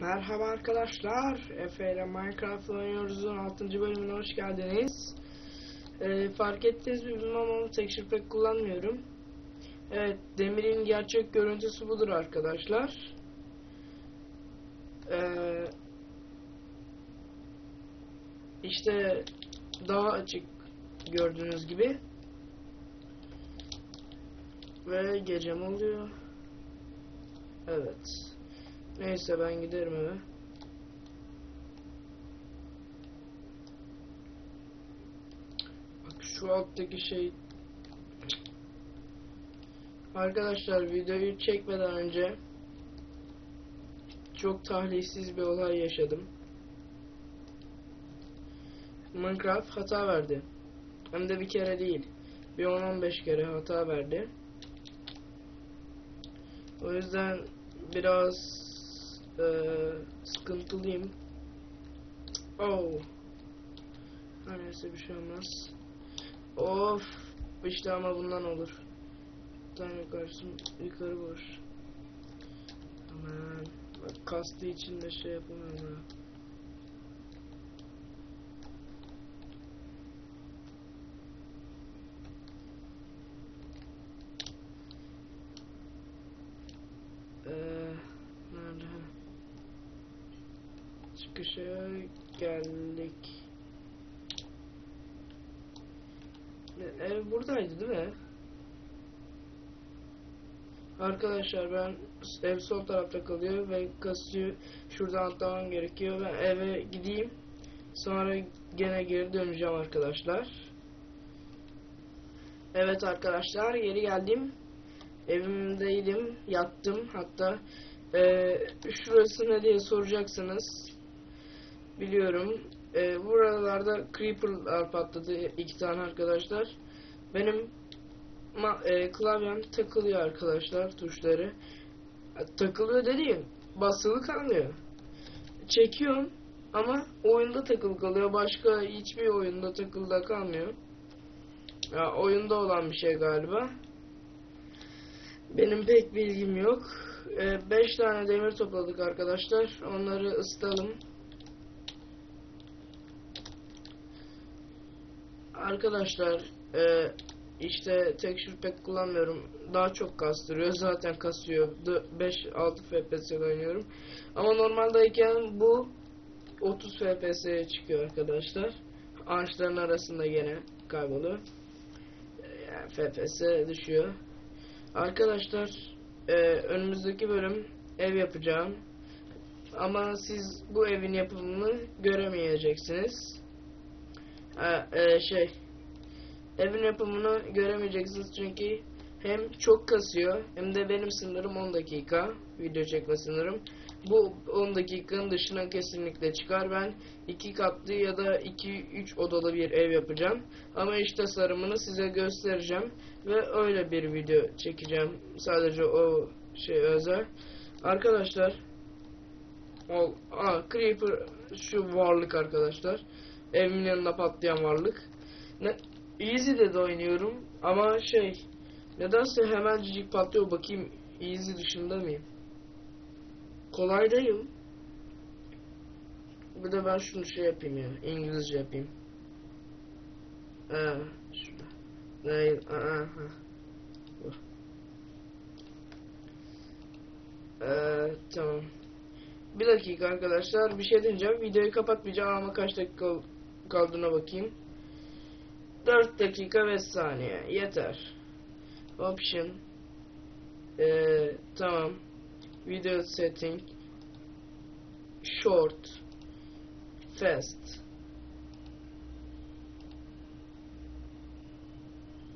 Merhaba arkadaşlar. Efe ile Minecraft oynuyoruz'un 6. bölümüne hoş geldiniz. Ee, fark ettiniz mi bilmem ama texture pack kullanmıyorum. Evet, demirin gerçek görüntüsü budur arkadaşlar. Ee, işte daha açık gördüğünüz gibi. Ve gecem oluyor. Evet. Neyse ben giderim eve. Bak şu alttaki şey Arkadaşlar videoyu çekmeden önce çok talihsiz bir olay yaşadım. Minecraft hata verdi. Hem de bir kere değil. Bir 10-15 kere hata verdi. O yüzden biraz eee sıkıntılıyım. Oh. Neyse bir şey olmaz. Of. İşte ama bundan olur. Bir tane yukarısı yukarı boş. Aman. Bak kastı için de şey yapamıyorum. Çıkışa geldik. E, Ev buradaydı değil mi? Arkadaşlar ben ev sol tarafta kalıyor ve kasıyor şuradan atlamam gerekiyor. Ben eve gideyim. Sonra gene geri döneceğim arkadaşlar. Evet arkadaşlar geri geldim. Evimdeydim. Yattım. Hatta eee şurası ne diye soracaksınız. Biliyorum. Eee buralarda creeper'lar patladı. iki tane arkadaşlar. Benim ma e, klavyem takılıyor arkadaşlar tuşları. Ya, takılıyor dediğim basılı kalmıyor. Çekiyorum ama oyunda takılı kalıyor. Başka hiçbir oyunda takılı kalmıyor. Ya oyunda olan bir şey galiba. Benim pek bilgim yok. 5 tane demir topladık arkadaşlar. Onları ısıtalım. Arkadaşlar e, işte texture pack kullanmıyorum. Daha çok kastırıyor. Zaten kasıyor. 5-6 FPS oynuyorum. Ama normaldeyken bu 30 FPS'ye çıkıyor arkadaşlar. Ağaçların arasında gene kayboluyor. Yani FPS düşüyor. Arkadaşlar e, önümüzdeki bölüm ev yapacağım. Ama siz bu evin yapımını göremeyeceksiniz. E, e, şey evin yapımını göremeyeceksiniz çünkü hem çok kasıyor hem de benim sınırım 10 dakika video çekme sınırım. Bu 10 dakikanın dışına kesinlikle çıkar. Ben iki katlı ya da 2-3 odalı bir ev yapacağım. Ama iç tasarımını size göstereceğim. Ve öyle bir video çekeceğim. Sadece o şey özel. Arkadaşlar o, aa, Creeper şu varlık arkadaşlar. Evimin yanında patlayan varlık. Ne, Easy'de de oynuyorum ama şey nedense hemencik patlıyor bakayım Easy dışında mıyım? Kolaydayım. Bir de ben şunu şey yapayım ya İngilizce yapayım. Ee, şurada. Değil. Aa, ha. Dur. Ee, tamam. Bir dakika arkadaşlar bir şey deneyeceğim. Videoyu kapatmayacağım ama kaç dakika kaldığına bakayım. 4 dakika 5 saniye yeter. Option ee, tamam. Video setting short fast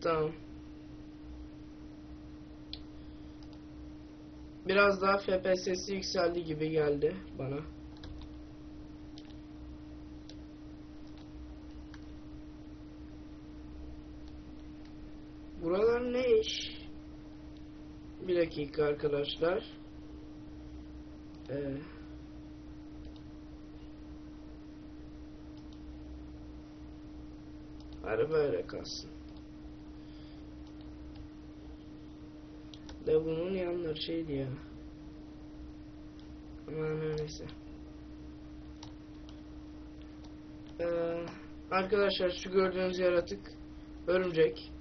Tamam. Biraz daha FPS'si yükseldi gibi geldi bana. Buralar ne iş? Bir dakika arkadaşlar. Ee, araba öyle kalsın. De bunun yanları şeydi ya. Aman öyleyse. Ee, arkadaşlar şu gördüğünüz yaratık örümcek.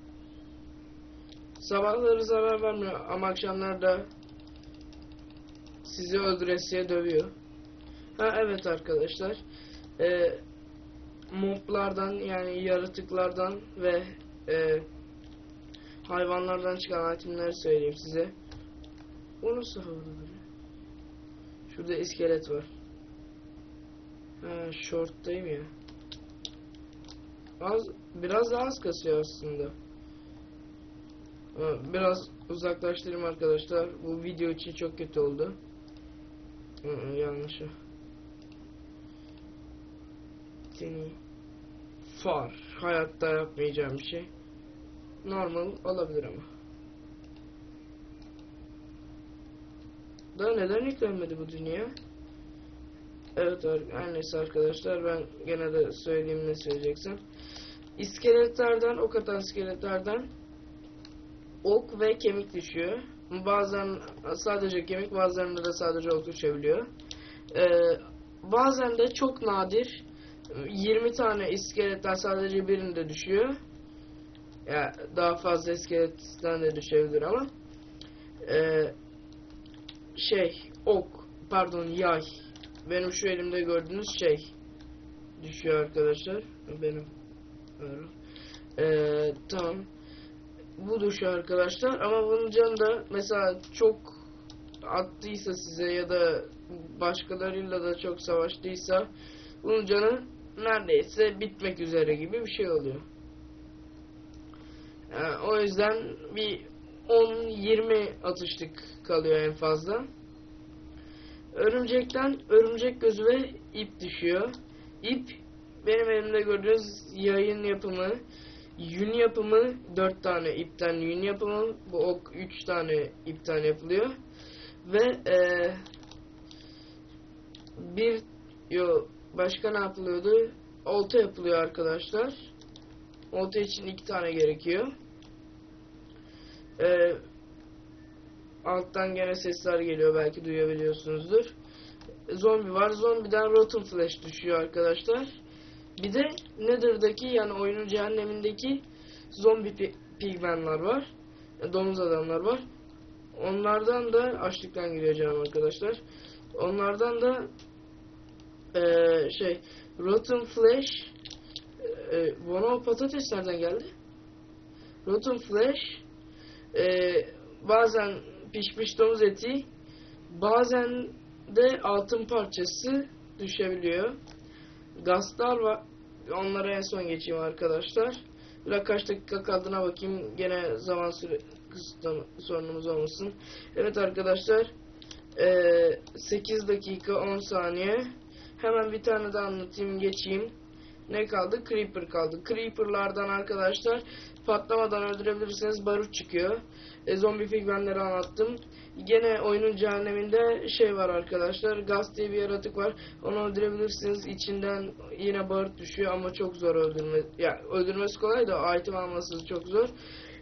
Sabahları zarar vermiyor ama akşamlarda sizi öldüresiye dövüyor. Ha evet arkadaşlar. Ee, moblardan yani yaratıklardan ve e, hayvanlardan çıkan itemleri söyleyeyim size. O nasıl havada böyle? Şurada iskelet var. Ha short'tayım ya. Az, biraz daha az kasıyor aslında. Ha, Biraz uzaklaştırayım arkadaşlar. Bu video için çok kötü oldu. Yanlış. Seni far. Hayatta yapmayacağım bir şey. Normal olabilir ama. Da neden yüklenmedi bu dünya? Evet her neyse arkadaşlar ben gene de söyleyeyim ne söyleyeceksem. İskeletlerden ok atan iskeletlerden ok ve kemik düşüyor. Bazen sadece kemik bazılarında da sadece ok düşebiliyor. Ee, bazen de çok nadir 20 tane iskeletten sadece birinde düşüyor. Ya daha fazla iskeletten de düşebilir ama ee, şey ok pardon yay benim şu elimde gördüğünüz şey düşüyor arkadaşlar benim. Ee, tamam bu düşüyor arkadaşlar ama bunun canı da mesela çok attıysa size ya da başkalarıyla da çok savaştıysa bunun canı neredeyse bitmek üzere gibi bir şey oluyor. Yani o yüzden bir 10-20 atışlık kalıyor en fazla. Örümcekten örümcek gözü ve ip düşüyor. İp benim elimde gördüğünüz yayın yapımı, yün yapımı 4 tane ipten yün yapımı, bu ok 3 tane ipten yapılıyor. Ve eee bir yo başka ne yapılıyordu? Olta yapılıyor arkadaşlar. Olta için iki tane gerekiyor. Ee, alttan gene sesler geliyor belki duyabiliyorsunuzdur. Zombi var. Zombiden Rotten Flesh düşüyor arkadaşlar. Bir de Nether'daki yani oyunun cehennemindeki zombi pi- pigmenler var. E, Domuz adamlar var. Onlardan da açlıktan giriyor arkadaşlar. Onlardan da eee şey Rotten Flesh eee bana o patates geldi? Rotten Flesh eee, bazen pişmiş domuz eti bazen de altın parçası düşebiliyor. Gazlar var. Onlara en son geçeyim arkadaşlar. Biraz kaç dakika kaldığına bakayım. Gene zaman süre sorunumuz olmasın. Evet arkadaşlar. eee 8 dakika 10 saniye. Hemen bir tane daha anlatayım geçeyim. Ne kaldı? Creeper kaldı. Creeper'lardan arkadaşlar patlamadan öldürebilirsiniz barut çıkıyor. E, zombi pigmenleri anlattım. Gene oyunun cehenneminde şey var arkadaşlar. Gaz diye bir yaratık var. Onu öldürebilirsiniz. İçinden yine barut düşüyor ama çok zor öldürme. Ya öldürmesi kolay da item alması çok zor.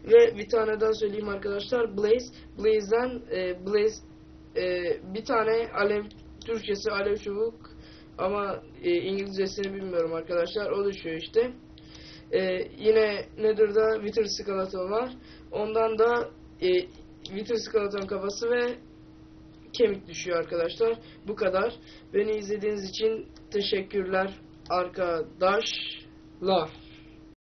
Ve bir tane daha söyleyeyim arkadaşlar. Blaze. Blaze'den e, Blaze e, bir tane alev Türkçesi alev çubuk ama e, İngilizcesini bilmiyorum arkadaşlar. O düşüyor işte. E, yine Nether'da Wither skeleton var. Ondan da e, Wither skeleton kafası ve kemik düşüyor arkadaşlar. Bu kadar. Beni izlediğiniz için teşekkürler arkadaşlar.